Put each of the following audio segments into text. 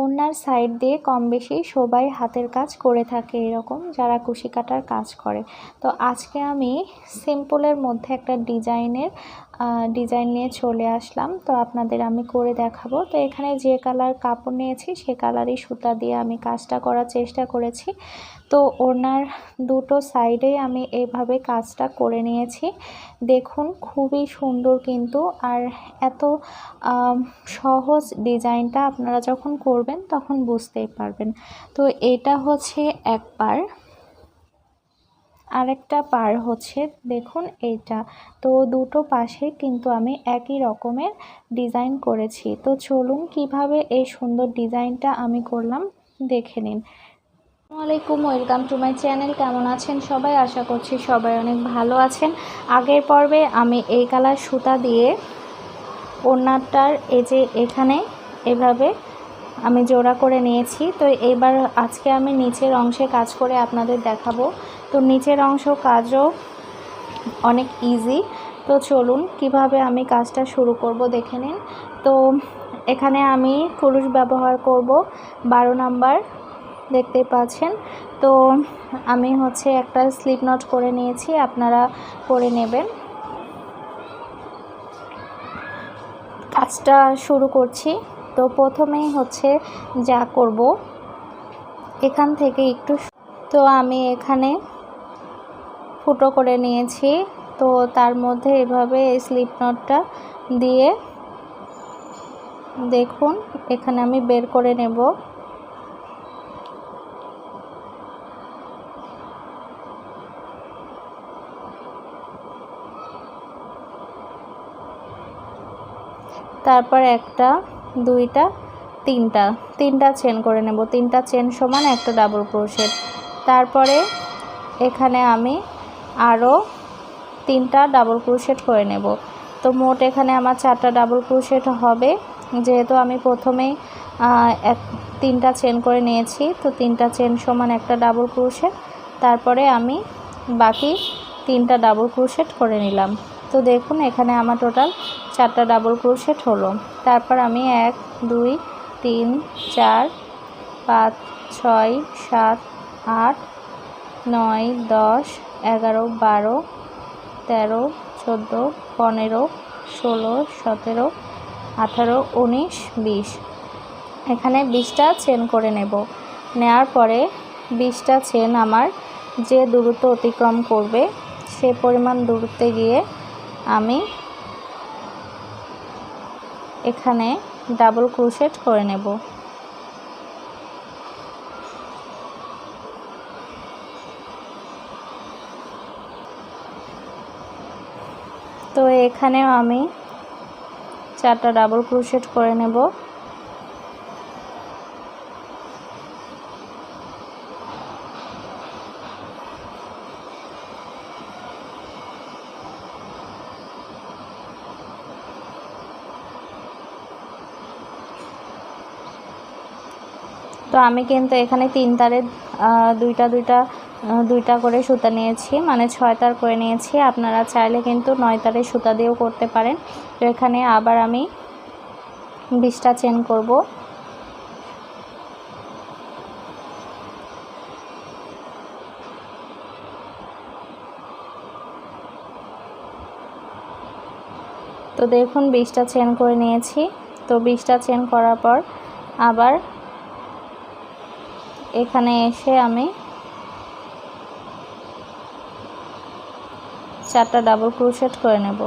ওনার side দিয়ে কম বেশি সবাই হাতের কাজ করে থাকে এরকম, যারা কুশি কাটার কাজ করে। তো আজকে আমি সিম্পলের মধ্যে একটা ডিজাইনের ডিজাইন নিয়ে চলে আসলাম। তো আপনাদের আমি করে দেখাবো। তো এখানে যে কালার কাপড় নিয়েছি, সে কালারই সুতা দিয়ে আমি কাজটা করার চেষ্টা করেছি। তো ওনার দুটো সাইডেই আমি এইভাবে কাজটা করে নিয়েছি। দেখুন, খুবই সুন্দর কিন্তু। আর এত সহজ ডিজাইনটা আপনারা যখন করবেন, তখন বুঝতেই পারবেন। তো এটা হচ্ছে এক পার আরেকটা পার হচ্ছে, দেখুন এইটা। তো দুটো পাশে কিন্তু আমি একই রকমের ডিজাইন করেছি। তো চলুন কীভাবে এই সুন্দর ডিজাইনটা আমি করলাম, দেখে নিন। আসসালামাইকুম ওয়েলকাম টু মাই চ্যানেল। কেমন আছেন সবাই? আশা করছি সবাই অনেক ভালো আছেন। আগের পর্বে আমি এই কালার সুতা দিয়ে ওড়নাটার এই যে এখানে এভাবে আমি জোড়া করে নিয়েছি। তো এবার আজকে আমি নিচের অংশে কাজ করে আপনাদের দেখাবো তো নিচের অংশ কাজও অনেক ইজি তো চলুন, কীভাবে আমি কাজটা শুরু করব দেখে নিন। তো এখানে আমি কুরুশ ব্যবহার করব, বারো নাম্বার দেখতে পাচ্ছেন। তো আমি হচ্ছে একটা স্লিপ নট করে নিয়েছি, আপনারা করে নেবেন। কাজটা শুরু করছি। তো প্রথমেই হচ্ছে যা করব, এখান থেকে একটু তো আমি এখানে ফুটো করে নিয়েছি। তো তার মধ্যে এভাবে স্লিপ নটটা দিয়ে দেখুন, এখানে আমি বের করে নেব। তারপর একটা, দুইটা, তিনটা তিনটা চেন করে নেব। তিনটা চেন সমান একটা ডাবল ক্রোশেট তারপরে এখানে আমি আরও তিনটা ডাবল ক্রোশেট করে নেব। তো মোট এখানে আমার চারটা ডাবল ক্রোশেট হবে। যেহেতু আমি প্রথমেই এক, তিনটা চেন করে নিয়েছি, তো তিনটা চেন সমান একটা ডাবল ক্রোশেট তারপরে আমি বাকি তিনটা ডাবল ক্রোশেট করে নিলাম। তো দেখুন, এখানে আমার টোটাল চারটা ডাবল ক্রোশেট হলো। তারপর আমি এক, দুই, তিন, চার, পাঁচ, ছয়, সাত, আট, নয়, দশ এগারো, বারো, তেরো, চোদ্দ, পনেরো, ষোলো, সতেরো, আঠারো, উনিশ, বিশ। এখানে বিশটা চেন করে নেব। নেয়ার পরে বিশটা চেন আমার যে দূরত্ব অতিক্রম করবে, সে পরিমাণ দূরত্বে গিয়ে আমি এখানে ডাবল ক্রোশেট করে নেব। তো এখানেও আমি চারটা ডাবল ক্রোশেট করে নেব। তো আমি কিন্তু এখানে তিন তারের দুইটা দুইটা দুইটা করে সুতা নিয়েছি মানে ছয় তার করে নিয়েছি। আপনারা চাইলে কিন্তু নয় তারের সুতা দিয়েও করতে পারেন। তো এখানে আবার আমি বিশটা চেন করব। তো দেখুন, বিশটা চেন করে নিয়েছি। তো বিশটা চেন করার পর আবার এখানে এসে আমি চারটা ডাবল ক্রোশেট করে নেব।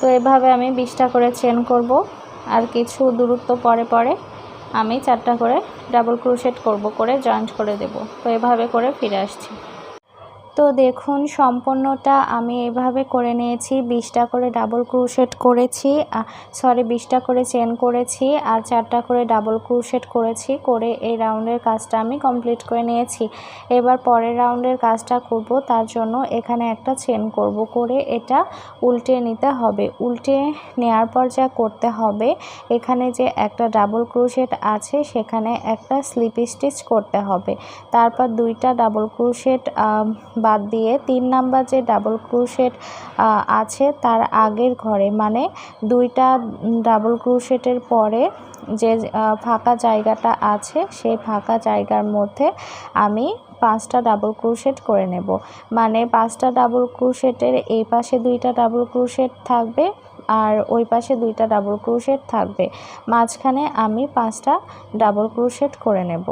তো এভাবে আমি বিশটা করে চেন করব আর কিছু দূরত্ব পরে পরে আমি চারটা করে ডাবল ক্রোশেট করব, করে জয়েন্ট করে দেব। তো এভাবে করে ফিরে আসছি। তো দেখুন, সম্পূর্ণটা আমি এভাবে করে নিয়েছি। বিশটা করে ডাবল ক্রুশেট করেছি সরি বিশটা করে চেন করেছি আর চারটা করে ডাবল ক্রুশেট করেছি। করে এই রাউন্ডের কাজটা আমি কমপ্লিট করে নিয়েছি। এবার পরের রাউন্ডের কাজটা করব, তার জন্য এখানে একটা চেন করব। করে এটা উল্টে নিতে হবে। উল্টে নেওয়ার পর যা করতে হবে, এখানে যে একটা ডাবল ক্রুশেট আছে, সেখানে একটা স্লিপ স্টিচ করতে হবে। তারপর দুইটা ডাবল ক্রুশেট বাদ দিয়ে তিন নাম্বার যে ডাবল ক্রুশেট আছে তার আগের ঘরে মানে দুইটা ডাবল ক্রুশেটের পরে যে ফাঁকা জায়গাটা আছে, সেই ফাঁকা জায়গার মধ্যে আমি পাঁচটা ডাবল ক্রুশেট করে নেব। মানে পাঁচটা ডাবল ক্রুশেটের এই পাশে দুইটা ডাবল ক্রুশেট থাকবে আর ওই পাশে দুইটা ডাবল ক্রুশেট থাকবে। মাঝখানে আমি পাঁচটা ডাবল ক্রুশেট করে নেব।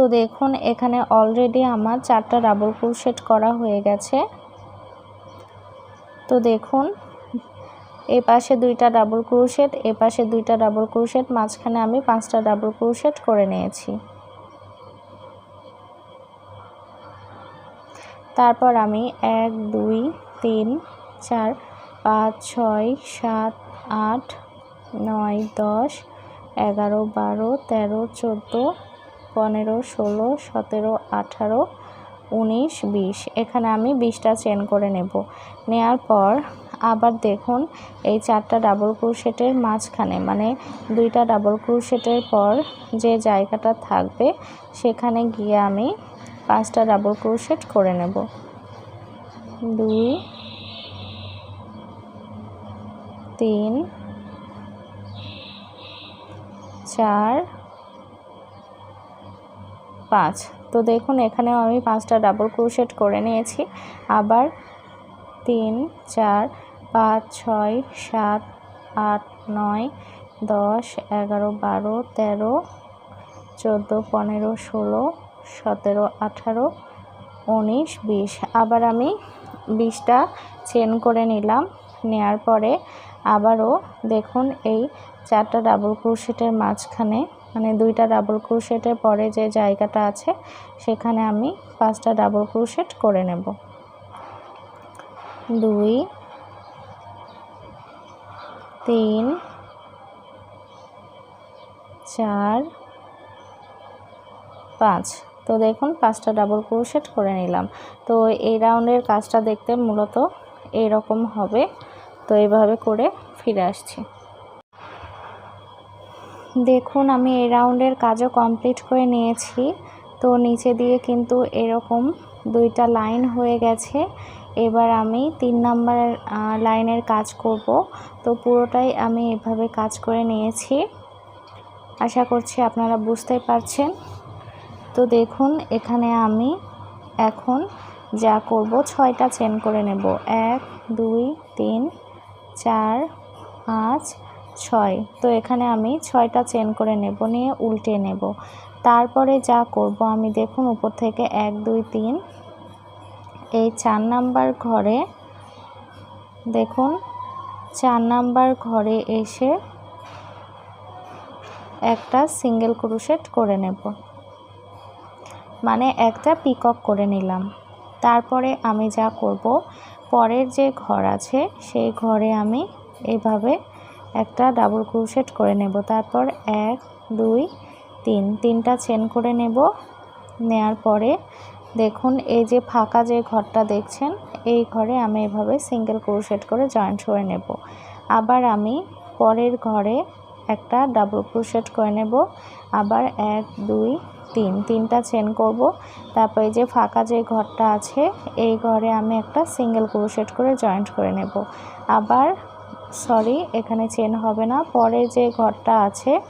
তো দেখুন, এখানে অলরেডি আমার চারটা ডাবল ক্রোশেট করা হয়ে গেছে। তো দেখুন, এ পাশে দুইটা ডাবল ক্রোশেট এ পাশে দুইটা ডাবল ক্রোশেট মাঝখানে আমি পাঁচটা ডাবল ক্রোশেট করে নিয়েছি। তারপর আমি এক, দুই, তিন, চার, পাঁচ, ছয়, সাত, আট, নয়, দশ, এগারো, বারো, তেরো, চোদ্দ পনেরো, ষোলো, সতেরো, আঠারো, উনিশ, বিশ। এখানে আমি বিশটা চেন করে নেব। নেয়ার পর আবার দেখুন এই চারটা ডাবল ক্রুশেটের মাঝখানে মানে দুইটা ডাবল ক্রুশেটের পর যে জায়গাটা থাকবে, সেখানে গিয়ে আমি পাঁচটা ডাবল ক্রুশেট করে নেব। দুই, তিন, চার পাঁচ। তো দেখুন, এখানেও আমি পাঁচটা ডাবল ক্রোশেট করে নিয়েছি। আবার তিন, চার, পাঁচ, ছয়, সাত, আট, নয়, দশ, এগারো, বারো, তেরো, চোদ্দ, পনেরো, ষোলো, সতেরো, আঠারো, উনিশ, বিশ। আবার আমি বিশটা চেন করে নিলাম। নেয়ার পরে আবারও দেখুন, এই চারটা ডাবল ক্রোশেটের মাঝখানে মানে দুইটা ডাবল ক্রোশেটের পরে যে জায়গাটা আছে, সেখানে আমি পাঁচটা ডাবল ক্রোশেট করে নেব। দুই, তিন, চার, পাঁচ। তো দেখুন, পাঁচটা ডাবল ক্রোশেট করে নিলাম। তো এই রাউন্ডের কাজটা দেখতে মূলত এরকম হবে। তো এইভাবে করে ফিরে আসছি। দেখুন, আমি এই রাউন্ডের কাজও কমপ্লিট করে নিয়েছি। তো নিচে দিয়ে কিন্তু এরকম দুইটা লাইন হয়ে গেছে। এবার আমি তিন নাম্বার লাইনের কাজ করব। তো পুরোটাই আমি এভাবে কাজ করে নিয়েছি। আশা করছি আপনারা বুঝতে পারছেন। তো দেখুন, এখানে আমি এখন যা করব ছয়টা চেন করে নেব। এক, দুই, তিন, চার, পাঁচ ছয়। তো এখানে আমি ছয়টা চেন করে নেব, নিয়ে উল্টে নেব। তারপরে যা করব আমি দেখুন উপর থেকে এক, দুই, তিন। এই চার নাম্বার ঘরে দেখুন, চার নাম্বার ঘরে এসে একটা সিঙ্গেল ক্রুশেট করে নেব। মানে একটা পিকক করে নিলাম। তারপরে আমি যা করব, পরের যে ঘর আছে, সেই ঘরে আমি এভাবে একটা ডাবল ক্রোশেট করে নেব। তারপর এক, দুই, তিন, তিনটা চেন করে নেব। নেয়ার পরে দেখুন, এই যে ফাঁকা যে ঘরটা দেখছেন, এই ঘরে আমি এভাবে সিঙ্গেল ক্রোশেট করে জয়েন্ট করে নেব। আবার আমি পরের ঘরে একটা ডাবল ক্রোশেট করে নেব। আবার এক, দুই, তিন, তিনটা চেন করব। তারপর এই যে ফাঁকা যে ঘরটা আছে, এই ঘরে আমি একটা সিঙ্গেল ক্রোশেট করে জয়েন্ট করে নেব। আবার সরি, এখানে চেন হবে না। পরে যে ঘরটা আছে,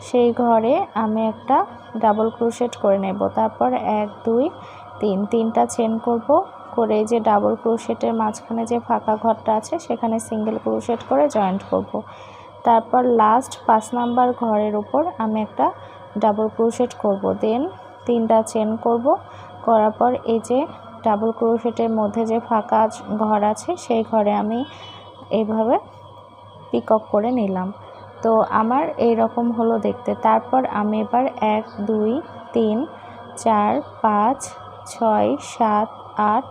সেই ঘরে আমি একটা ডাবল ক্রোশেট করে নেব। তারপর এক, দুই, তিন, তিনটা চেন করব। করে যে ডাবল ক্রোশেটের মাঝখানে যে ফাঁকা ঘরটা আছে, সেখানে সিঙ্গেল ক্রোশেট করে জয়েন্ট করব। তারপর লাস্ট পাঁচ নাম্বার ঘরের উপর আমি একটা ডাবল ক্রোশেট করব। দেন তিনটা চেন করব। করার পর এই যে ডাবল ক্রোশেটের মধ্যে যে ফাঁকা ঘর আছে, সেই ঘরে আমি এইভাবে পিকক করে নিলাম। তো আমার এই রকম হলো দেখতে। তারপর আমি এবার এক, দুই, তিন, চার, পাঁচ, ছয়, সাত, আট,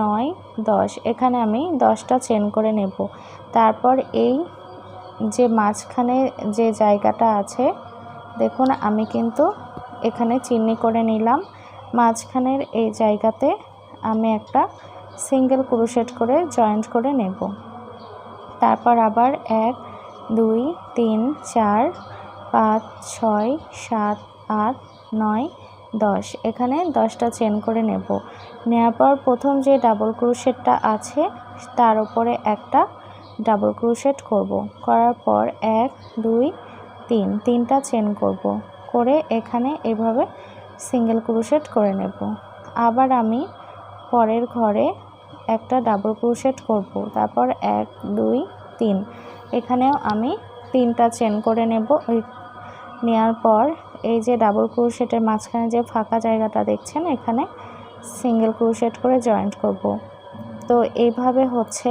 নয়, দশ, এখানে আমি দশটা চেন করে নেব। তারপর এই যে মাঝখানে যে জায়গাটা আছে, দেখুন আমি কিন্তু এখানে চিনি করে নিলাম। মাঝখানের এই জায়গাতে আমি একটা সিঙ্গেল ক্রোশেট করে জয়েন্ট করে নেব। তারপর আবার এক, দুই, তিন, চার, পাঁচ, ছয়, সাত, আট, নয়, দশ। এখানে দশটা চেন করে নেব। নেওয়ার পর প্রথম যে ডাবল ক্রোশেটটা আছে, তার উপরে একটা ডাবল ক্রোশেট করব। করার পর এক, দুই, তিন, তিনটা চেন করব। করে এখানে এভাবে সিঙ্গেল ক্রোশেট করে নেব। আবার আমি পরের ঘরে একটা ডাবল ক্রোশেট করব। তারপর এক, দুই, তিন। এখানেও আমি তিনটা চেন করে নেব। নেওয়ার পর এই যে ডাবল ক্রোশেটের মাঝখানে যে ফাঁকা জায়গাটা দেখছেন, এখানে সিঙ্গেল ক্রোশেট করে জয়েন্ট করব। তো এইভাবে হচ্ছে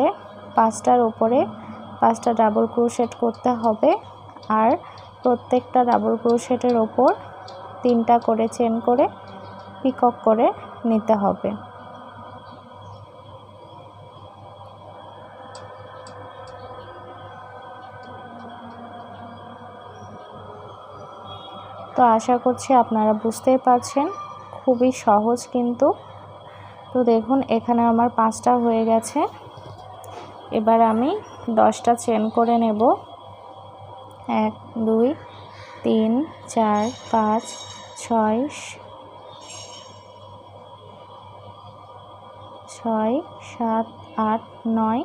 পাঁচটার উপরে পাঁচটা ডাবল ক্রোশেট করতে হবে আর প্রত্যেকটা ডাবল ক্রোশেটের ওপর তিনটা করে চেন করে পিকক করে নিতে হবে। তো আশা করছি আপনারা বুঝতেই পারছেন। খুবই সহজ কিন্তু। তো দেখুন, এখানে আমার পাঁচটা হয়ে গেছে। এবার আমি দশটা চেন করে নেব। এক, দুই, তিন, চার, পাঁচ, ছয় ছয়, সাত, আট, নয়,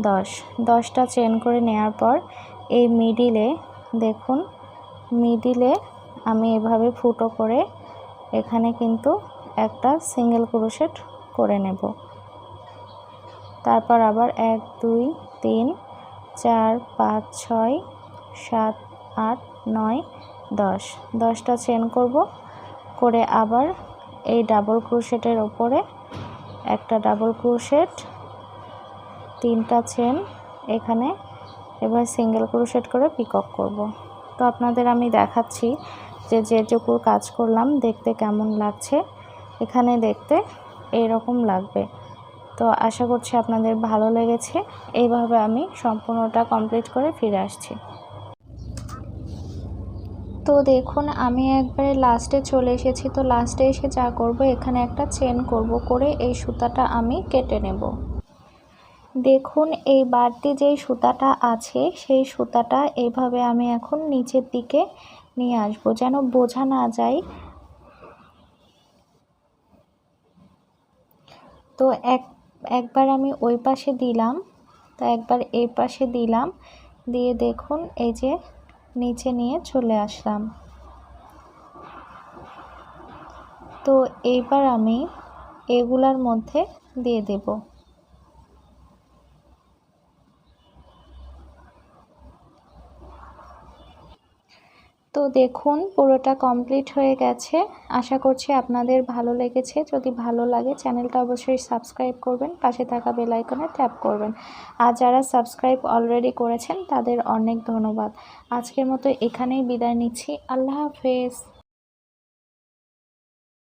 দশ। দশটা চেন করে নেওয়ার পর এই মিডিলে দেখুন, মিডিলে আমি এভাবে ফুটো করে এখানে কিন্তু একটা সিঙ্গেল ক্রোশেট করে নেব। তারপর আবার এক, দুই, তিন, চার, পাঁচ, ছয়, সাত, আট, নয়, দশ। দশটা চেন করব করে আবার এই ডাবল ক্রোশেটের ওপরে একটা ডাবল ক্রোশেট তিনটা চেন এখানে এবার সিঙ্গেল ক্রোশেট করে পিকক করব। তো আপনাদের আমি দেখাচ্ছি যে যেটুকু কাজ করলাম দেখতে কেমন লাগছে, এখানে দেখতে এইরকম লাগবে। তো আশা করছি আপনাদের ভালো লেগেছে। এইভাবে আমি সম্পূর্ণটা কমপ্লিট করে ফিরে আসছি। তো দেখুন, আমি একবারে লাস্টে চলে এসেছি। তো লাস্টে এসে যা করব, এখানে একটা চেন করব করে এই সুতাটা আমি কেটে নেব। দেখুন, এই বাড়তি যেই সুতাটা আছে, সেই সুতাটা এইভাবে আমি এখন নিচের দিকে নিয়ে আসব, যেন বোঝা না যায়। তো এক, একবার আমি ওই পাশে দিলাম, তো একবার এই পাশে দিলাম, দিয়ে দেখুন এই যে নিচে নিয়ে চলে আসলাম। তো এইবার আমি এগুলার মধ্যে দিয়ে দেবো। তো দেখুন, পুরোটা কমপ্লিট হয়ে গেছে। আশা করছি আপনাদের ভালো লেগেছে। যদি ভালো লাগে, চ্যানেলটা অবশ্যই সাবস্ক্রাইব করবেন, পাশে থাকা বেলাইকনে ট্যাপ করবেন। আর যারা সাবস্ক্রাইব অলরেডি করেছেন, তাদের অনেক ধন্যবাদ। আজকের মতো এখানেই বিদায় নিচ্ছি। আল্লাহ হাফেজ।